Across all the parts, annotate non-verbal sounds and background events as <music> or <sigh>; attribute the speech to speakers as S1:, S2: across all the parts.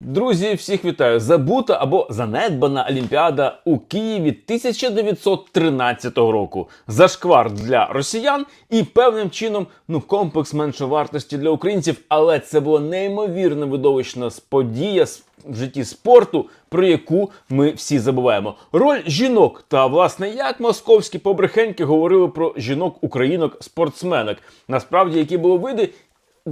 S1: Друзі, всіх вітаю! Забута або занедбана Олімпіада у Києві 1913 року. Зашквар для росіян і певним чином ну комплекс меншовартості для українців. Але це була неймовірно видовищна подія в житті спорту, про яку ми всі забуваємо. Роль жінок та власне як московські побрехеньки говорили про жінок-українок спортсменок. Насправді, які були види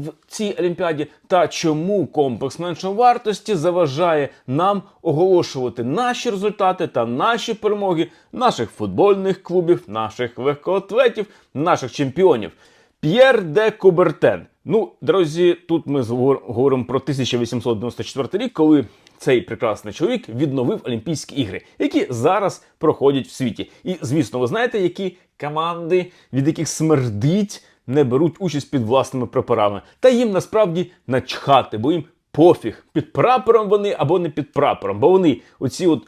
S1: в цій олімпіаді та чому комплекс меншовартості заважає нам оголошувати наші результати та наші перемоги наших футбольних клубів, наших легкоатлетів, наших чемпіонів. П'єр де Кубертен. Ну, друзі, тут ми говоримо про 1894 рік, коли цей прекрасний чоловік відновив Олімпійські ігри, які зараз проходять в світі. І звісно, ви знаєте, які команди, від яких смердить не беруть участь під власними прапорами. Та їм насправді начхати, бо їм пофіг, під прапором вони або не під прапором, бо вони оці от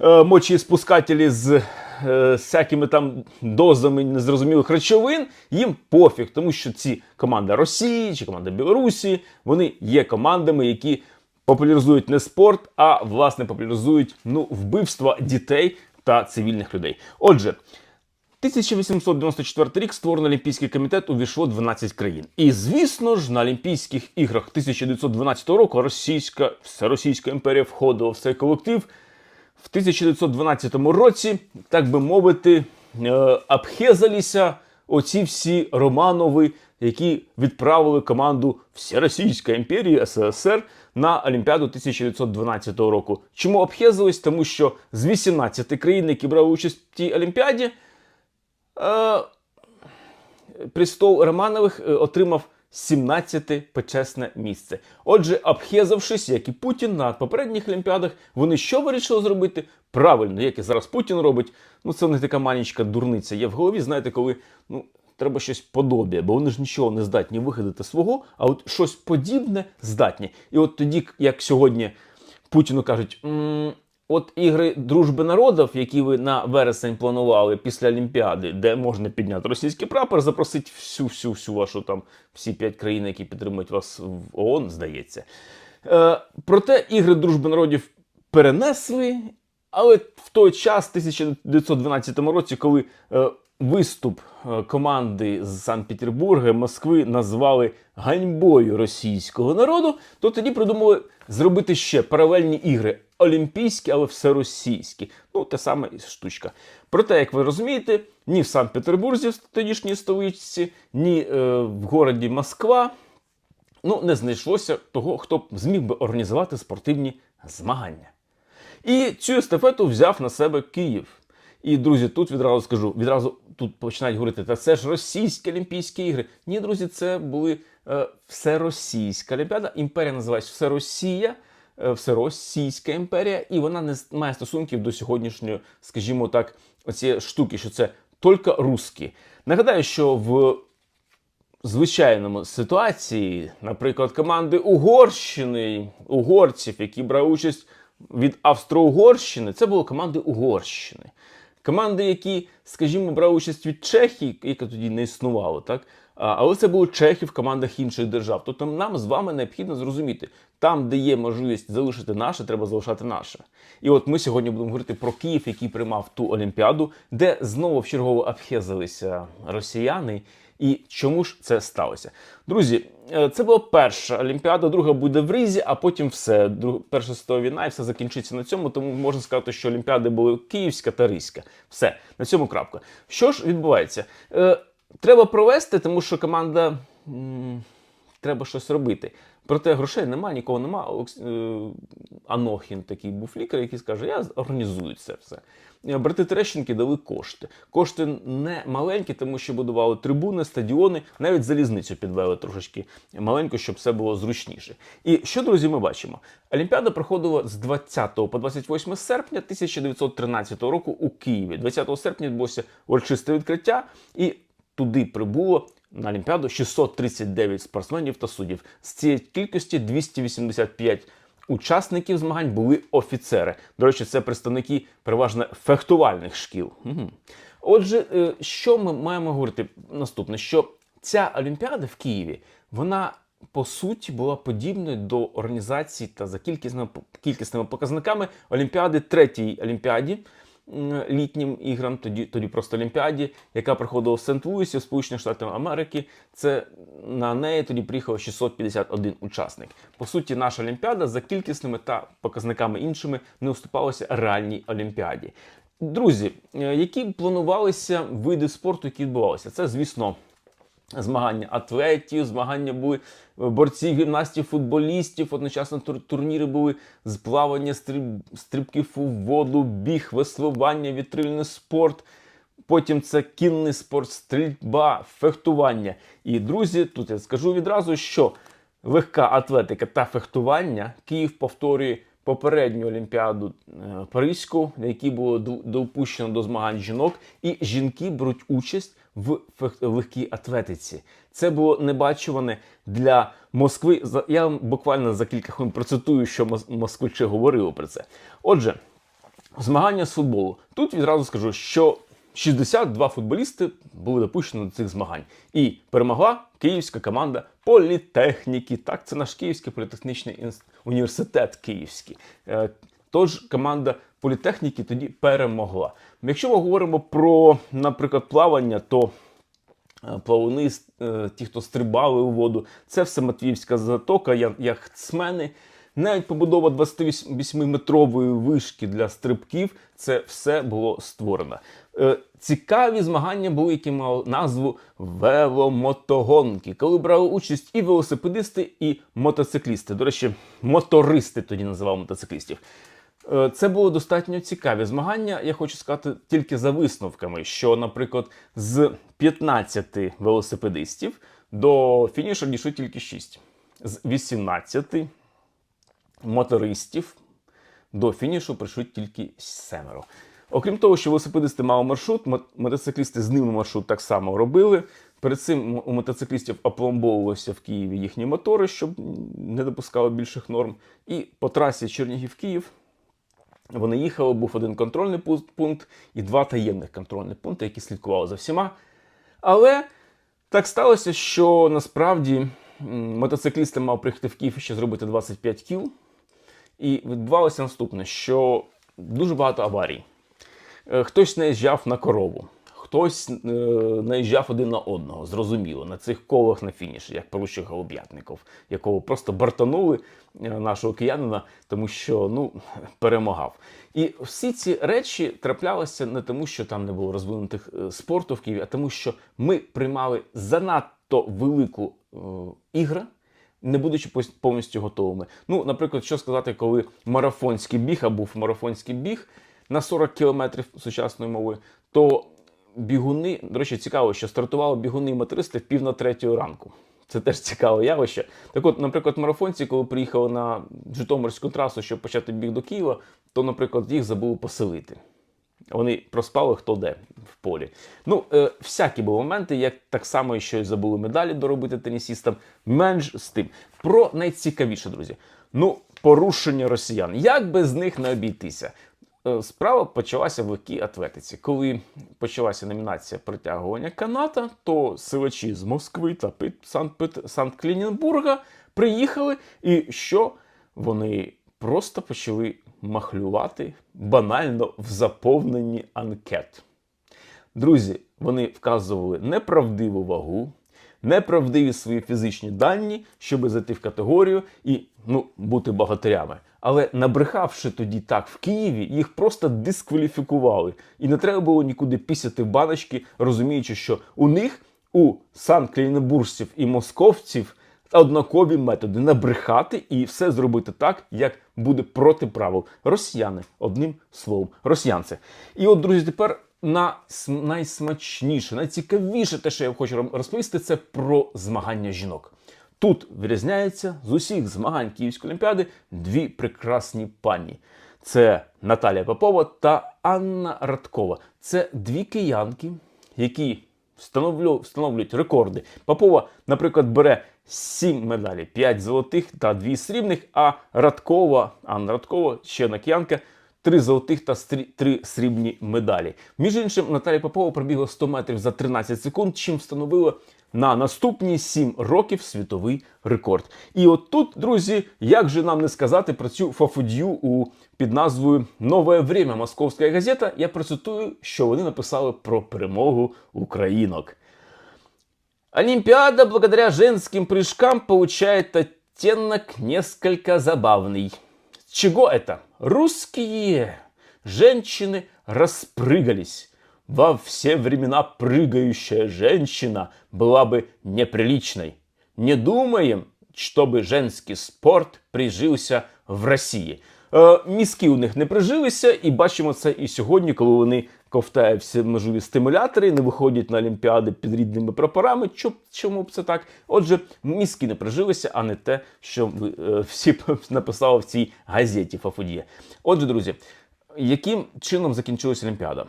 S1: е, мочі-спускателі з е, всякими там дозами незрозумілих речовин, їм пофіг, тому що ці команда Росії чи команда Білорусі, вони є командами, які популяризують не спорт, а власне популяризують ну, вбивства дітей та цивільних людей. Отже, 1894 рік створений Олімпійський комітет увійшло 12 країн. І звісно ж, на Олімпійських іграх 1912 року Російська Всеросійська імперія входила в цей колектив. В 1912 році, так би мовити, е, обхезалися оці всі Романови, які відправили команду Всеросійської імперії СССР на Олімпіаду 1912 року. Чому обхезались? Тому що з 18 країн, які брали участь в тій Олімпіаді, престол Романових е, отримав 17-те почесне місце. Отже, обхезавшись, як і Путін на попередніх Олімпіадах, вони що вирішили зробити? Правильно, як і зараз Путін робить. Ну, це в них така маленька дурниця. Є в голові, знаєте, коли ну, треба щось подобє, бо вони ж нічого не здатні вигадати свого, а от щось подібне здатні. І от тоді, як сьогодні Путіну кажуть. «М, От ігри дружби народів, які ви на вересень планували після Олімпіади, де можна підняти російський прапор, запросити всю всю всю вашу там всі п'ять країн, які підтримують вас в ООН, здається. Е, проте ігри дружби народів перенесли, але в той час, в 1912 році, коли е, виступ е, команди з Санкт-Петербурга, Москви назвали ганьбою російського народу, то тоді придумали зробити ще паралельні ігри. Олімпійські, але всеросійські. Ну, те саме і штучка. Проте, як ви розумієте, ні в Санкт-Петербурзі, в тодішній столиці, ні е, в городі Москва ну, не знайшлося того, хто б зміг би організувати спортивні змагання. І цю естафету взяв на себе Київ. І, друзі, тут відразу скажу, відразу тут починають говорити, та це ж російські Олімпійські ігри. Ні, друзі, це були е, всеросійська Олімпіада. Імперія називається Всеросія, е, Всеросійська імперія, і вона не має стосунків до сьогоднішньої, скажімо так, оцієї штуки, що це тільки русські. Нагадаю, що в звичайному ситуації, наприклад, команди Угорщини, угорців, які брали участь від Австро-Угорщини, це були команди Угорщини. Команди, які, скажімо, брали участь від Чехії, яка тоді не існувало, так? Але це були чехи в командах інших держав. Тобто нам з вами необхідно зрозуміти, там, де є можливість залишити наше, треба залишати наше. І от ми сьогодні будемо говорити про Київ, який приймав ту Олімпіаду, де знову в чергово обхезалися росіяни. І чому ж це сталося? Друзі, е, це була перша Олімпіада, друга буде в Ризі, а потім все. Перша світова війна і все закінчиться на цьому. Тому можна сказати, що Олімпіади були Київська та Ризька. Все, на цьому крапка. Що ж відбувається? Е, треба провести, тому що команда. Треба щось робити. Проте грошей немає, нікого немає. Е, Анохін такий був лікар, який скаже: я організую це все. Е, Брати Терещенки дали кошти. Кошти не маленькі, тому що будували трибуни, стадіони, навіть залізницю підвели трошечки маленько, щоб все було зручніше. І що, друзі, ми бачимо? Олімпіада проходила з 20 по 28 серпня 1913 року у Києві. 20 серпня відбулося урочисте відкриття, і туди прибуло на Олімпіаду 639 спортсменів та суддів. З цієї кількості 285 учасників змагань були офіцери. До речі, це представники переважно фехтувальних шкіл. Мгм. Отже, е, що ми маємо говорити наступне? Що ця Олімпіада в Києві вона по суті була подібною до організації та за кількісними, кількісними показниками Олімпіади, третій Олімпіаді літнім іграм, тоді, тоді просто Олімпіаді, яка проходила в Сент-Луісі в Сполучених Штатах Америки. Це на неї тоді приїхав 651 учасник. По суті, наша Олімпіада за кількісними та показниками іншими не уступалася реальній Олімпіаді. Друзі, е, які планувалися види спорту, які відбувалися? Це, звісно, змагання атлетів, змагання були е, борців, гімнастів, футболістів. Одночасно тур- турніри були з плавання, стриб, стрибків у воду, біг, веслування, вітрильний спорт. Потім це кінний спорт, стрільба, фехтування. І друзі, тут я скажу відразу, що легка атлетика та фехтування Київ повторює попередню олімпіаду е, Паризьку, на якій було допущено до змагань жінок, і жінки беруть участь в легкій атлетиці. Це було небачуване для Москви. Я вам буквально за кілька хвилин процитую, що мос- москвичі говорили про це. Отже, змагання з футболу. Тут відразу скажу, що 62 футболісти були допущені до цих змагань. І перемогла київська команда політехніки. Так, це наш Київський політехнічний університет Київський. Е, Тож команда політехніки тоді перемогла. Якщо ми говоримо про, наприклад, плавання, то е, плавуни, е, ті, хто стрибали у воду, це все Матвіївська затока, яхтсмени. Навіть побудова 28-метрової вишки для стрибків, це все було створено. Е, Цікаві змагання були, які мали назву веломотогонки, коли брали участь і велосипедисти, і мотоциклісти. До речі, мотористи тоді називали мотоциклістів. Е, Це було достатньо цікаві змагання. Я хочу сказати тільки за висновками, що, наприклад, з 15 велосипедистів до фінішу дійшли тільки 6. З 18 мотористів до фінішу прийшли тільки семеро. Окрім того, що велосипедисти мали маршрут, мотоциклісти з ними маршрут так само робили. Перед цим у мотоциклістів опломбовувалися в Києві їхні мотори, щоб не допускало більших норм. І по трасі Чернігів-Київ вони їхали, був один контрольний пункт і два таємних контрольних пункти, які слідкували за всіма. Але так сталося, що насправді мотоциклісти мав приїхати в Київ ще зробити 25 кіл. І відбувалося наступне, що дуже багато аварій. Е, Хтось наїжджав на корову, хтось е, наїжджав один на одного, зрозуміло, на цих колах на фініші, як поручик Голуб'ятников, якого просто бартанули е, нашого киянина, тому що ну, перемагав. І всі ці речі траплялися не тому, що там не було розвинутих е, спорту в Києві, а тому, що ми приймали занадто велику е, ігру, не будучи повністю готовими. Ну, наприклад, що сказати, коли марафонський біг, а був марафонський біг на 40 кілометрів сучасною мовою, то бігуни, до речі, цікаво, що стартували бігуни і мотористи в пів на третю ранку. Це теж цікаве явище. Так от, наприклад, марафонці, коли приїхали на Житомирську трасу, щоб почати біг до Києва, то, наприклад, їх забули поселити. Вони проспали хто де в полі. Ну, е, всякі були моменти, як так само, що й забули медалі доробити тенісістам. Менш з тим. Про найцікавіше, друзі. Ну, порушення росіян. Як без них не обійтися? Е, Справа почалася в легкій атлетиці. Коли почалася номінація притягування каната, то силачі з Москви та Санкт-Пет- Санкт-Клінінбурга приїхали, і що вони просто почали махлювати банально в заповненні анкет. Друзі, вони вказували неправдиву вагу, неправдиві свої фізичні дані, щоб зайти в категорію і ну, бути богатирями. Але набрехавши тоді так в Києві, їх просто дискваліфікували. І не треба було нікуди пісяти баночки, розуміючи, що у них, у санкт-клінебуржців і московців, однакові методи набрехати і все зробити так, як буде проти правил. Росіяни, одним словом, росіянці. І от, друзі, тепер на см- найсмачніше, найцікавіше те, що я хочу розповісти, це про змагання жінок. Тут вирізняється з усіх змагань Київської олімпіади дві прекрасні пані. Це Наталія Попова та Анна Радкова. Це дві киянки, які встановлюють рекорди. Попова, наприклад, бере 7 медалей, 5 золотих та 2 срібних, а Радкова, Анна Радкова, ще одна киянка, 3 золотих та 3 срібні медалі. Між іншим, Наталія Попова пробігла 100 метрів за 13 секунд, чим встановила на наступні 7 років світовий рекорд. І от тут, друзі, як же нам не сказати про цю фафудію у під назвою Нове время Московська газета, я процитую, що вони написали про перемогу українок. Олимпиада благодаря женским прыжкам получает оттенок несколько забавный. С чего это? Русские женщины распрыгались. Во все времена прыгающая женщина была бы неприличной. Не думаем, чтобы женский спорт прижився в Росії. Е, мізки у них не прижилися, і бачимо це і сьогодні, коли вони ковтають всі можливі стимулятори, не виходять на олімпіади під рідними прапорами. Чо- Чому б це так? Отже, мізки не прижилися, а не те, що ви, е, всі <laughs> написали в цій газеті Фафудія. Отже, друзі, яким чином закінчилася Олімпіада?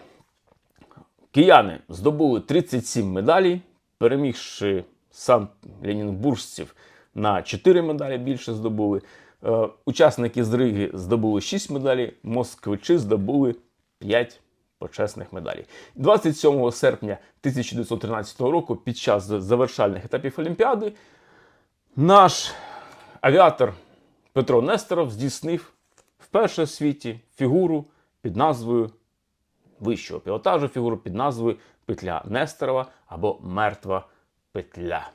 S1: Кияни здобули 37 медалей, перемігши сам ленінбуржців на 4 медалі більше здобули. Е, Учасники з Риги здобули 6 медалей, москвичі здобули 5 почесних медалей. 27 серпня 1913 року, під час завершальних етапів Олімпіади, наш авіатор Петро Несторов здійснив вперше в світі фігуру під назвою вищого пілотажу фігуру під назвою Петля Нестерова або Мертва петля.